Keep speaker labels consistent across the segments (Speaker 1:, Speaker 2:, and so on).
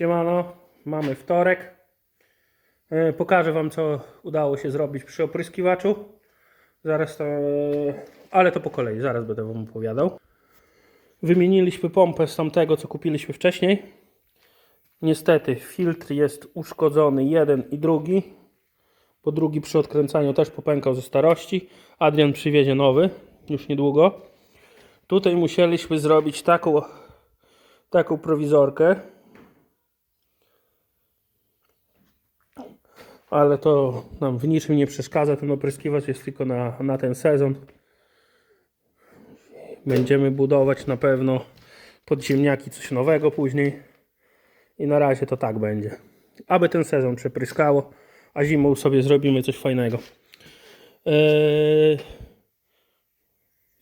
Speaker 1: Siemano, mamy wtorek. E, Pokażę Wam, co udało się zrobić przy opryskiwaczu. Zaraz to, ale to po kolei, zaraz będę Wam opowiadał. Wymieniliśmy pompę z tamtego, co kupiliśmy wcześniej. Niestety filtr jest uszkodzony, jeden i drugi. Po drugi przy odkręcaniu też popękał ze starości. Adrian przywiezie nowy, już niedługo. Tutaj musieliśmy zrobić taką, taką prowizorkę. Ale to nam w niczym nie przeszkadza. Ten opryskiwacz jest tylko na, na ten sezon. Będziemy budować na pewno pod ziemniaki coś nowego później. I na razie to tak będzie. Aby ten sezon przepryskało, a zimą sobie zrobimy coś fajnego. Eee,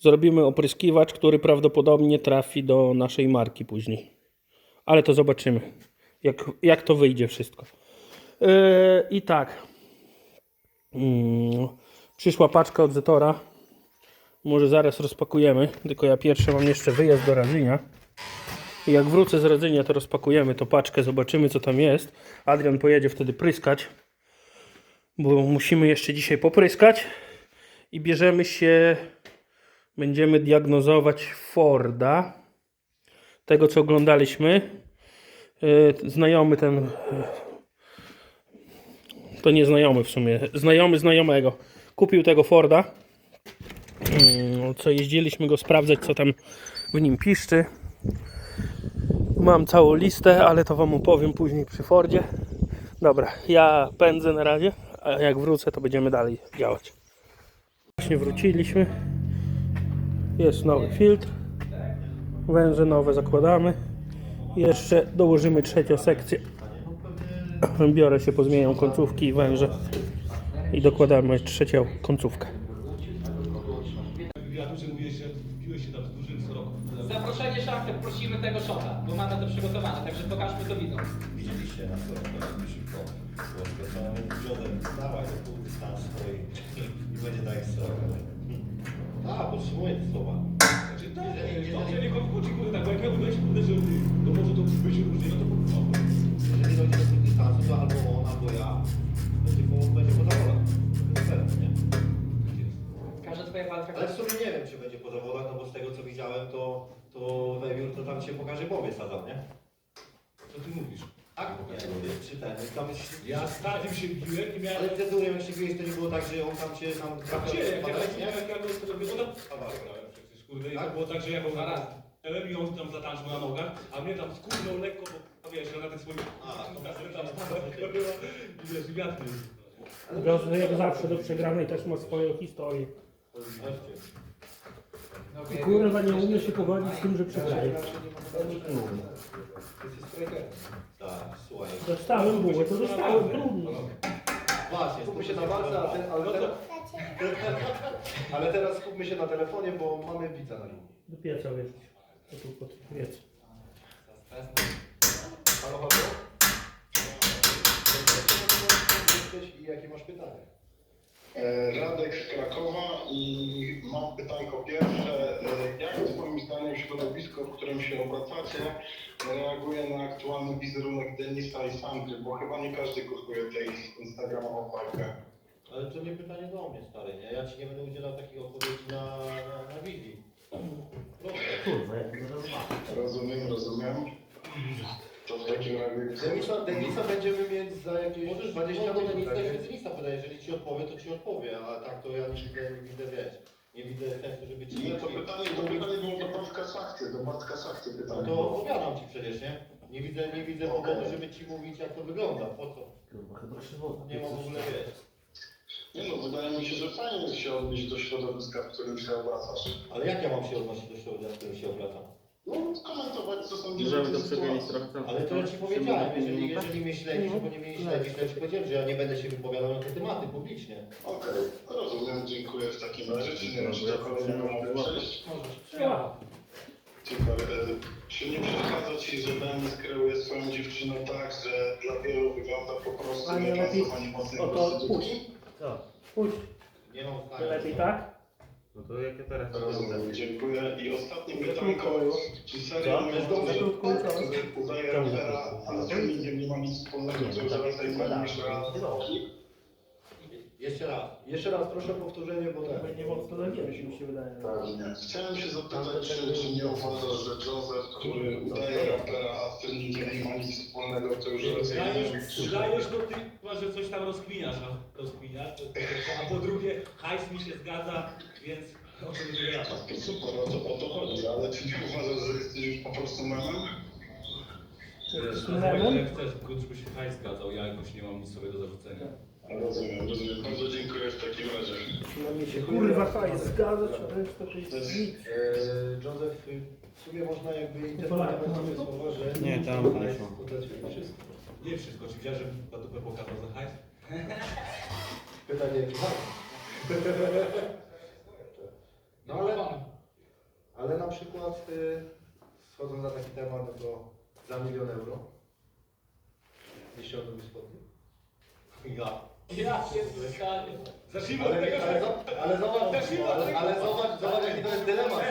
Speaker 1: Zrobimy opryskiwacz, który prawdopodobnie trafi do naszej marki później. Ale to zobaczymy, jak, jak to wyjdzie wszystko. Yy, I tak. Mm, przyszła paczka od Zetora. Może zaraz rozpakujemy. Tylko ja pierwszy mam jeszcze wyjazd do Radzynia. I jak wrócę z Radzynia, to rozpakujemy tą paczkę, zobaczymy co tam jest. Adrian pojedzie wtedy pryskać. Bo musimy jeszcze dzisiaj popryskać. I bierzemy się będziemy diagnozować Forda. Tego, co oglądaliśmy. Yy, Znajomy ten. To nie znajomy w sumie. Znajomy znajomego. Kupił tego Forda. Yy, Co jeździliśmy go sprawdzać, co tam w nim piszczy. Mam całą listę, ale to Wam opowiem później przy Fordzie. Dobra, ja pędzę na razie, a jak wrócę, to będziemy dalej działać. Właśnie wróciliśmy. Jest nowy filtr. Węże nowe zakładamy. Jeszcze dołożymy trzecią sekcję. Biorę się, pozmieniam końcówki i węże. I dokładamy trzecią końcówkę.
Speaker 2: Zaproszenie szafy, prosimy tego szota, bo mamy to przygotowane, także pokażmy to widzom.
Speaker 3: Widzieliście na to, to mi szybko. Dziodem, dawaj do pół dystansu swojej i będzie tak srogo. A, potrzebuję te słowa.
Speaker 4: Znaczy tak, to nie konkurzy, kurde, tak, bo jak ja mówię, kurde, że to może to być różnie, no to kurwa.
Speaker 3: Dystansu, to albo on, albo ja będzie po, będzie po zawodach. To jest fair, nie?
Speaker 2: Każda twoja walka...
Speaker 3: Ale w sumie nie wiem, czy będzie po zawodach, no bo z tego co widziałem, to, to Wewiór to tam się pokaże głowie sadzał, nie?
Speaker 4: Co ty mówisz?
Speaker 3: Tak, nie mówię, czy ten, tam jest...
Speaker 4: Ja stadium się biłem i miałem...
Speaker 3: Ale wtedy jak się biłeś, to nie było tak, że on tam cię tam
Speaker 4: Gdzie? Jak ja
Speaker 3: badać, nie?
Speaker 4: jak ja go to robię, ona... grałem przecież, kurde, i to
Speaker 3: Tak?
Speaker 4: było tak, że ja go zaraz i on tam zatańczył na nogach, a mnie tam skurwał lekko, bo a wiesz, ja na tych swoich...
Speaker 3: A, to
Speaker 4: tam była i wiesz, wiatr jest.
Speaker 1: Wiosny jak zawsze do przegranej też ma swoją historię. I kurwa nie umie się pogodzić z tym, że przegraje.
Speaker 3: Tak, słuchaj.
Speaker 1: Dostałem bułę, to dostałem, trudno.
Speaker 3: Właśnie, skupmy się na walce, a ten, ale, teraz, ale teraz skupmy się na telefonie, bo mamy widza na linii.
Speaker 1: Do pieca wiesz. To tu pod piec.
Speaker 3: Halo, halo? Jesteś i jakie masz pytanie?
Speaker 5: E, Radek z Krakowa i mam pytanko pierwsze. E, Jak Twoim zdaniem środowisko, w którym się obracacie, reaguje na aktualny wizerunek Denisa i Sandry? Bo chyba nie każdy kupuje tej instagramową walkę.
Speaker 3: Ale to nie pytanie do mnie, stary, nie? Ja ci nie będę udzielał takich odpowiedzi na, na, na wizji. Proszę.
Speaker 1: Kurwa, jak to rozmawiam.
Speaker 5: Rozumiem, rozumiem. Razie...
Speaker 3: Denisa, Denisa będziemy mieć za jakieś
Speaker 2: Możesz
Speaker 3: 20
Speaker 2: mogę
Speaker 3: minut.
Speaker 2: Denisa
Speaker 3: Tak?
Speaker 2: jeszcze-
Speaker 3: Denisa pyta, jeżeli ci odpowie, to ci odpowie, a tak to ja nie widzę, nie widzę, wiesz, nie widzę sensu, żeby ci...
Speaker 5: Nie, to pytanie, to pytanie było do Bartka Sachty, do Bartka Sachty
Speaker 3: No
Speaker 5: pytanie.
Speaker 3: to opowiadam ci przecież, nie? Nie widzę, nie widzę powodu, żeby ci mówić, jak to wygląda, po co?
Speaker 1: Kurwa, chyba krzywo.
Speaker 3: Nie ma w ogóle, wiesz.
Speaker 5: Nie no, wydaje mi się, że fajnie się odnieść do środowiska, w którym się obracasz.
Speaker 3: Ale jak ja mam się odnosić do środowiska, w którym się obracam?
Speaker 5: No, komentować, co sądzisz o
Speaker 6: Możemy to przebielić
Speaker 5: sytuacji.
Speaker 6: trochę.
Speaker 3: Ale to ja ci powiedziałem, jeżeli, jeżeli mnie śledzisz, bo nie mnie śledzisz, to ja ci powiedziałem, że ja nie będę się wypowiadał na te tematy publicznie.
Speaker 5: Okej, rozumiem, dziękuję w takim razie. Czy nie wiem, czy do kolejnego mogę przejść?
Speaker 1: Ja.
Speaker 5: Dziękuję. E, Czy nie przeszkadza Ci, że Denis kreuje swoją dziewczynę tak, że dla wielu wygląda po prostu
Speaker 1: A nie
Speaker 5: jak
Speaker 1: lepiej-
Speaker 5: lansowanie mocnej
Speaker 1: O to
Speaker 5: prostytutki?
Speaker 1: puść. Co? Puść.
Speaker 3: Nie mam zdania.
Speaker 1: lepiej tak?
Speaker 7: No to jakie teraz
Speaker 5: Rozumiem, dziękuję. I ostatnie pytanko. Czy serio udaje rapera, a z filmingiem nie ma nic wspólnego, co już raz tutaj mówisz na
Speaker 7: Jeszcze raz. Jeszcze raz proszę o powtórzenie, bo tak.
Speaker 1: Nie mocno zagięli, mi się wydaje.
Speaker 5: Pewnie. Chciałem się zapytać, czy, czy nie uważasz, że Joseph, który udaje rapera, a z treningiem nie ma nic wspólnego, to już raczej nie
Speaker 4: udajesz do ty, chyba, że coś tam rozkminiasz, a rozkminiasz, to- to- a po drugie, hajs mi się zgadza, więc o czym nie.
Speaker 5: To super, o to, o to chodzi, ale czy nie uważasz, że jesteś już po prostu memem?
Speaker 4: Wiesz, nazywaj jak chcesz, żeby się hajs zgadzał, ja jakoś nie mam nic sobie do zarzucenia.
Speaker 5: Rozumiem, rozumiem. Bardzo dziękuję w takim razie.
Speaker 1: Kurwa, hajs, zgadza się, reszta to jest nic.
Speaker 7: Eee, Józef, y, w sumie można jakby interpretować takie słowa, że...
Speaker 3: Nie, tam nie
Speaker 7: jest
Speaker 3: są.
Speaker 7: to wszystko.
Speaker 4: Nie wszystko, czy widziałeś, że na dupę pokazał za hajs?
Speaker 7: Pytanie jaki hajs? No ale, ale na przykład y, schodząc na taki temat, no to za milion euro. Gdzieś się o tym spodnie.
Speaker 4: Ja.
Speaker 2: Ja się stanie.
Speaker 4: Zacznijmy od
Speaker 7: Ale,
Speaker 4: tego,
Speaker 7: ale,
Speaker 4: że...
Speaker 7: zo- ale zobacz, ale, ale zobacz, zobacz jaki to jest dylemat.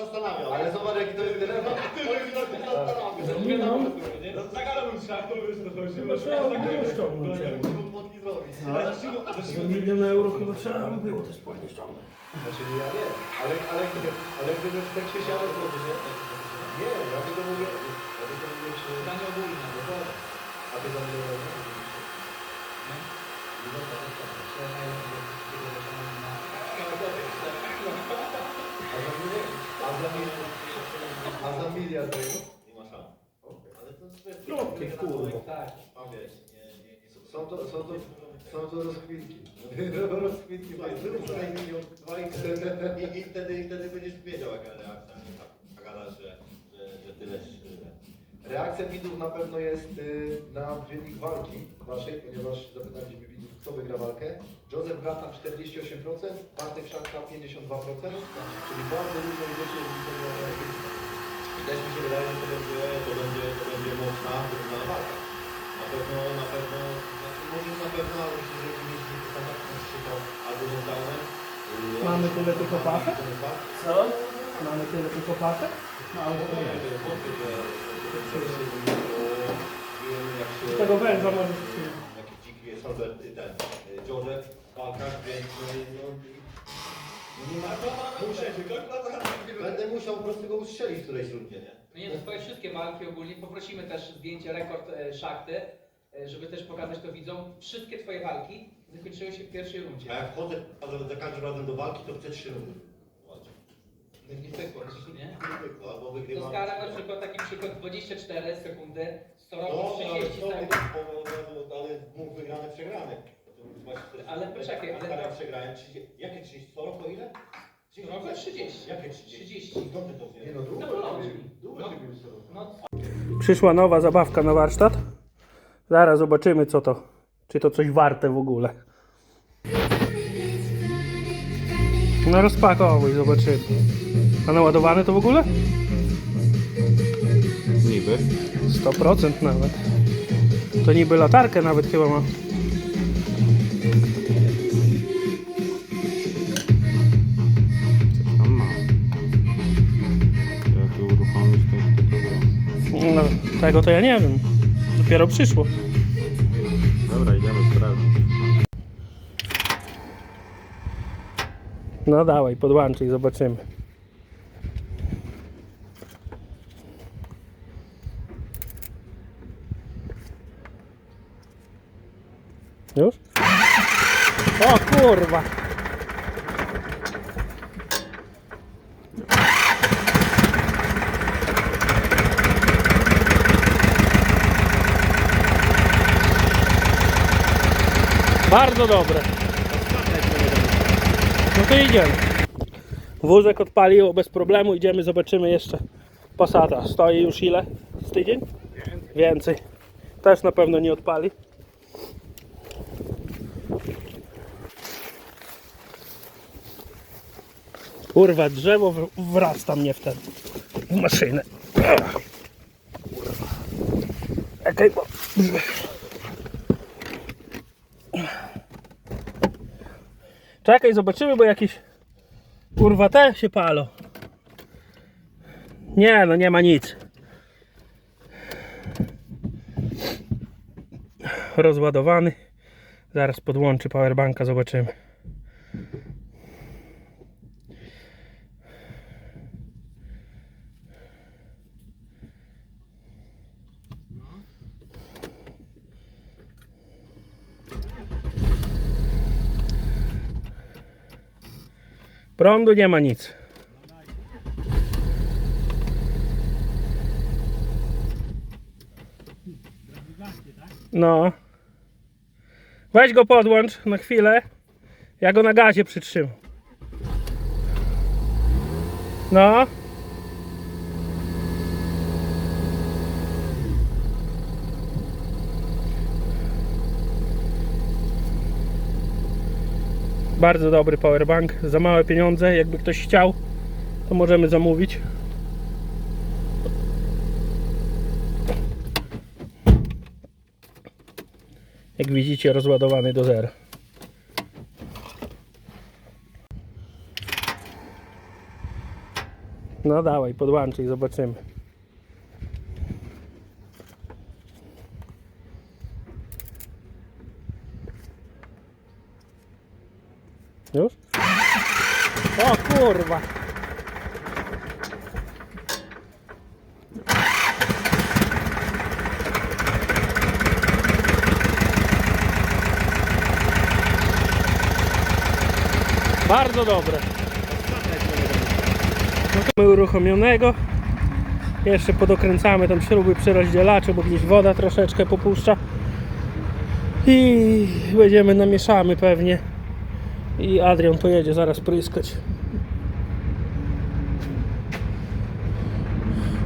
Speaker 3: Zastanawiam.
Speaker 7: Ale zobacz jaki to jest dylemat.
Speaker 4: No, Zagadałbym szafką, wiesz co chodzi.
Speaker 1: Chyba trzeba by było ściągnąć. Za milion euro chyba trzeba by było te spodnie ściągnąć.
Speaker 7: Znaczy ja wiem, ale, ale, ale gdyby w tekście siadł, to nie? Nie, ja tylko mówię, ja tylko mówię, czy...
Speaker 2: Pytanie ogólne.
Speaker 7: Dokładnie. A ty za euro? A za miliard tego?
Speaker 3: Nie ma szans. Ale to jest...
Speaker 1: Kropki, kurwa.
Speaker 2: Tak.
Speaker 3: Mam wiesz, nie, nie, nie są...
Speaker 7: To, są to, są to rozkwitki. rozkwitki.
Speaker 3: Zrób tutaj milion, dwa i wtedy, i, i wtedy, i wtedy będziesz wiedział jaka reakcja. Tak gada, że, że, że tyle.
Speaker 7: Reakcja widzów na pewno jest y, na wynik walki waszej, ponieważ zapytaliśmy widzów, kto wygra walkę. Józef Brata 48%, Bartek Szanka 52%, czyli bardzo dużo idziecie
Speaker 3: I też mi się wydaje, że to będzie, to będzie, to będzie mocna, trudna walka. Na pewno, na pewno, znaczy może na pewno, ale myślę, że jakimiś szczytał albo yy,
Speaker 1: Mamy
Speaker 3: to jest walka.
Speaker 1: Co? Mamy tyle tylko pasek? No ale to nie.
Speaker 3: To to.
Speaker 1: Z tego węża możesz...
Speaker 3: Jaki dziki jest Albert, y, ten, y, Józef, walkarz, więc no, no, no nie ma...
Speaker 4: Muszę się,
Speaker 3: Będę musiał po prostu go ustrzelić w którejś rundzie, nie?
Speaker 2: No nie, to twoje wszystkie walki ogólnie. Poprosimy też zdjęcie rekord e, szachty, e, żeby też pokazać to widzom. Wszystkie twoje walki zakończyły się w pierwszej
Speaker 3: A
Speaker 2: rundzie.
Speaker 3: jak wchodzę za- za każdym razem do walki, to chcę trzy rundy.
Speaker 2: Nie pykło, nie?
Speaker 3: Zwykle, Albo
Speaker 2: To
Speaker 3: wygrywam...
Speaker 2: na przykład taki przykład 24 sekundy,
Speaker 3: No,
Speaker 2: 100 roku
Speaker 3: ale
Speaker 2: 30
Speaker 3: to
Speaker 2: sekund.
Speaker 3: ale dwóch wygrany, przegrany.
Speaker 2: Ale poczekaj, ale-
Speaker 3: Ale przegrałem 30... Jakie 30? 100 roku ile?
Speaker 2: Roku 30.
Speaker 3: Jakie 30?
Speaker 2: 30.
Speaker 3: Skąd ty to
Speaker 7: Nie
Speaker 3: wiesz?
Speaker 7: no, długo
Speaker 2: No,
Speaker 7: długo
Speaker 2: No.
Speaker 7: sobie.
Speaker 2: No,
Speaker 1: Przyszła nowa zabawka na warsztat. Zaraz zobaczymy co to. Czy to coś warte w ogóle. No rozpakowuj, zobaczymy. A naładowane to w ogóle?
Speaker 8: Niby.
Speaker 1: 100% nawet. To niby latarkę nawet chyba ma.
Speaker 8: Coś tam ma. Jak to uruchomić, to wtedy to gra.
Speaker 1: No, tego to ja nie wiem. Dopiero przyszło. No dawaj, podłączyj, zobaczymy. Już? O kurwa! Bardzo dobre. No to idziemy. Wózek odpalił bez problemu, idziemy, zobaczymy jeszcze Passata. Stoi już ile? Z tydzień? Więcej. Też na pewno nie odpali. Kurwa, drzewo wrasta mnie w ten w maszynę. Kurwa. Czekaj, bo... Czekaj, zobaczymy, bo jakiś Kurwa, te się palą. Nie, no nie ma nic. Rozładowany. Zaraz podłączy powerbanka, zobaczymy. Prądu nie ma nic. No. Weź go podłącz na chwilę. Ja go na gazie przytrzymam. No. Bardzo dobry powerbank. Za małe pieniądze. Jakby ktoś chciał, to możemy zamówić. Jak widzicie, rozładowany do zera. No dawaj, podłączyj, zobaczymy. Już? O kurwa! Bardzo dobre. Mamy uruchomionego. Jeszcze podokręcamy tam śruby przy rozdzielaczu, bo gdzieś woda troszeczkę popuszcza. I będziemy namieszamy pewnie. I Adrian pojedzie zaraz pryskać.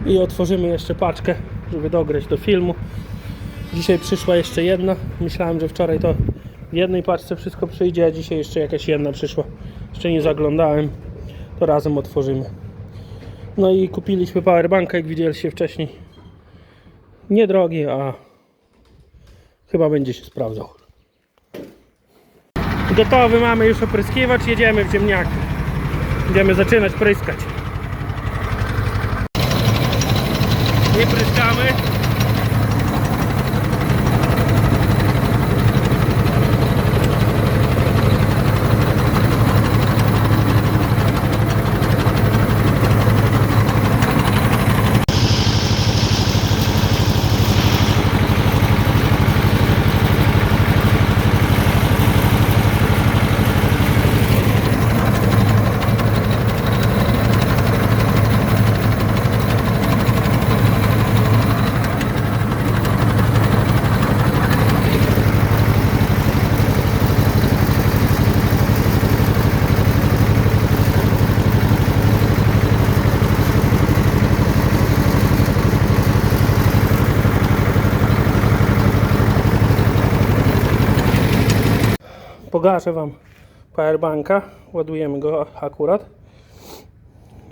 Speaker 1: I otworzymy jeszcze paczkę, żeby dograć do filmu. Dzisiaj przyszła jeszcze jedna. Myślałem, że wczoraj to w jednej paczce wszystko przyjdzie, a dzisiaj jeszcze jakaś jedna przyszła. Jeszcze nie zaglądałem. To razem otworzymy. No i kupiliśmy powerbanka, jak widzieliście wcześniej. Niedrogi, a chyba będzie się sprawdzał. Gotowy mamy już opryskiwacz, jedziemy w ziemniaki. Będziemy zaczynać pryskać. Nie pryskamy. Pogaszę Wam powerbanka. Ładujemy go akurat.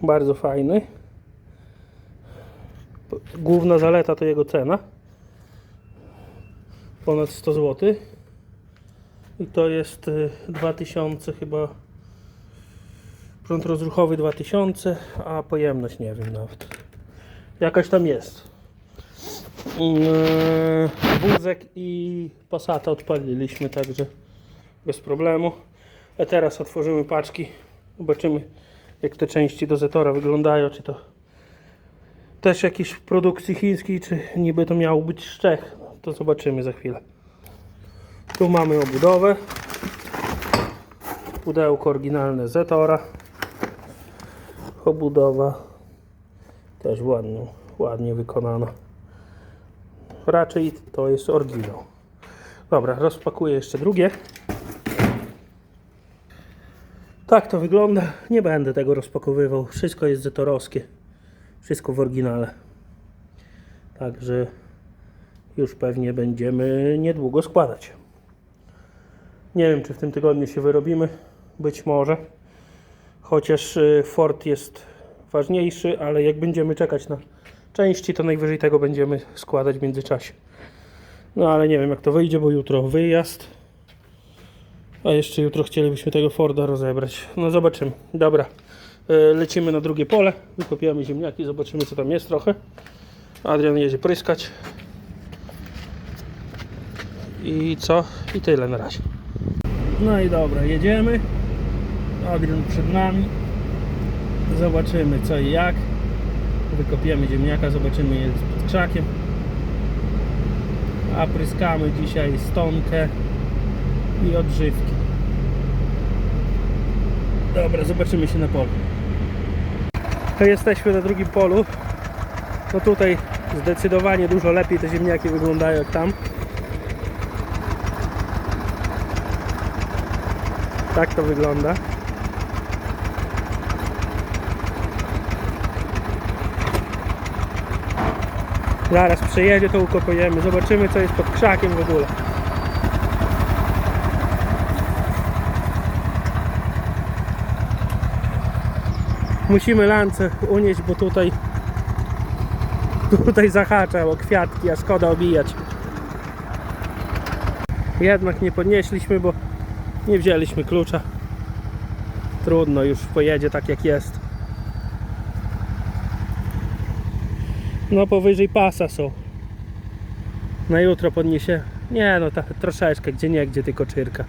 Speaker 1: Bardzo fajny. Główna zaleta to jego cena. Ponad 100 zł. I to jest y, 2000 chyba. Prąd rozruchowy 2000, a pojemność nie wiem nawet. Jakaś tam jest. Yy, Wózek i Passata odpaliliśmy, także bez problemu. A teraz otworzymy paczki. Zobaczymy jak te części do Zetora wyglądają. Czy to też jakiś w produkcji chińskiej, czy niby to miało być z Czech. To zobaczymy za chwilę. Tu mamy obudowę. Pudełko oryginalne Zetora. Obudowa też ładnie, ładnie wykonana. Raczej to jest oryginał. Dobra, rozpakuję jeszcze drugie. Tak to wygląda. Nie będę tego rozpakowywał. Wszystko jest zetorowskie. Wszystko w oryginale. Także już pewnie będziemy niedługo składać. Nie wiem, czy w tym tygodniu się wyrobimy. Być może. Chociaż y, Ford jest ważniejszy, ale jak będziemy czekać na części, to najwyżej tego będziemy składać w międzyczasie. No ale nie wiem, jak to wyjdzie, bo jutro wyjazd. A jeszcze jutro chcielibyśmy tego Forda rozebrać. No zobaczymy. Dobra. E, Lecimy na drugie pole, wykopiamy ziemniaki, zobaczymy co tam jest trochę. Adrian jedzie pryskać. I co? I tyle na razie. No i dobra, jedziemy. Adrian przed nami. Zobaczymy co i jak. Wykopiemy ziemniaka, zobaczymy je pod krzakiem. A pryskamy dzisiaj stonkę i odżywki. Dobra, zobaczymy się na polu. To jesteśmy na drugim polu. No tutaj zdecydowanie dużo lepiej te ziemniaki wyglądają jak tam. Tak to wygląda. Zaraz przejedzie, to ukopujemy. Zobaczymy, co jest pod krzakiem w ogóle. Musimy lance unieść, bo tutaj tutaj zahacza o kwiatki, a szkoda obijać. Jednak nie podnieśliśmy, bo nie wzięliśmy klucza. Trudno, już pojedzie tak jak jest. No powyżej pasa są. Na jutro podniesie. Nie no, tak troszeczkę, gdzie nie, gdzie tylko czyrka.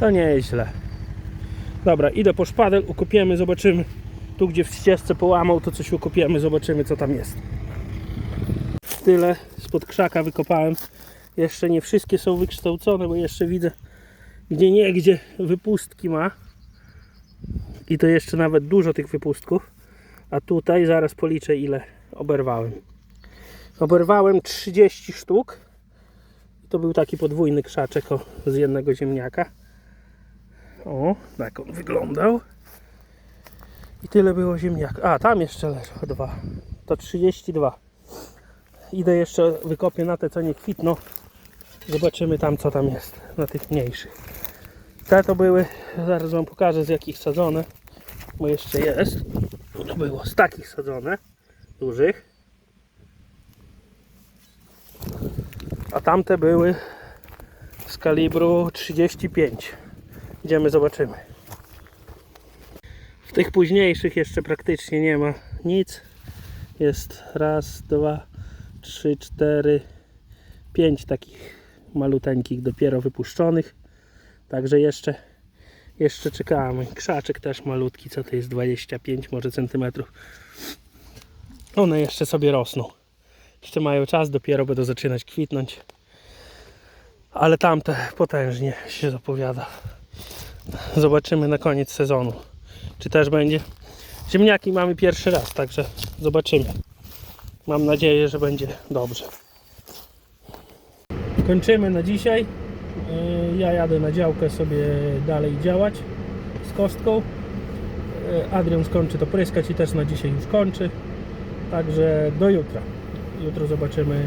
Speaker 1: To nie jest źle. Dobra, idę po szpadel, ukopiemy, zobaczymy. Tu gdzie w ścieżce połamał, to coś ukopiemy, zobaczymy co tam jest. Tyle spod krzaka wykopałem. Jeszcze nie wszystkie są wykształcone, bo jeszcze widzę gdzie nie, gdzie wypustki ma. I to jeszcze nawet dużo tych wypustków. A tutaj zaraz policzę ile oberwałem. Oberwałem 30 sztuk. To był taki podwójny krzaczek o, z jednego ziemniaka. O, tak on wyglądał. I tyle było ziemniaka. A, tam jeszcze leżą dwa. To 32. Idę jeszcze wykopię na te, co nie kwitną. Zobaczymy tam, co tam jest na tych mniejszych. Te to były, zaraz Wam pokażę z jakich sadzone, bo jeszcze jest. To było z takich sadzone, dużych. A tamte były z kalibru 35. Idziemy, zobaczymy. Tych późniejszych jeszcze praktycznie nie ma nic. Jest raz, dwa, trzy, cztery, pięć takich maluteńkich dopiero wypuszczonych. Także jeszcze, jeszcze czekamy. Krzaczek też malutki, co to jest 25 może centymetrów. One jeszcze sobie rosną. Jeszcze mają czas, dopiero będą zaczynać kwitnąć. Ale tamte potężnie się zapowiada. Zobaczymy na koniec sezonu. Czy też będzie. Ziemniaki mamy pierwszy raz, także zobaczymy. Mam nadzieję, że będzie dobrze. Kończymy na dzisiaj. Yy, Ja jadę na działkę sobie dalej działać z kostką. Yy, Adrian skończy to pryskać i też na dzisiaj już kończy. Także do jutra. Jutro zobaczymy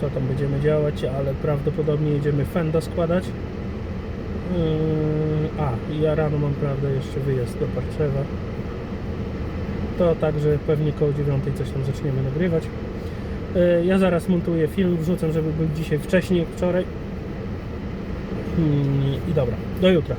Speaker 1: co tam będziemy działać, ale prawdopodobnie jedziemy fenda składać. A, i ja rano mam prawda jeszcze wyjazd do Parczewa. To także pewnie koło 9 coś tam zaczniemy nagrywać. Yy, Ja zaraz montuję film, wrzucę, żeby był dzisiaj wcześniej wczoraj. Hmm, I dobra, do jutra.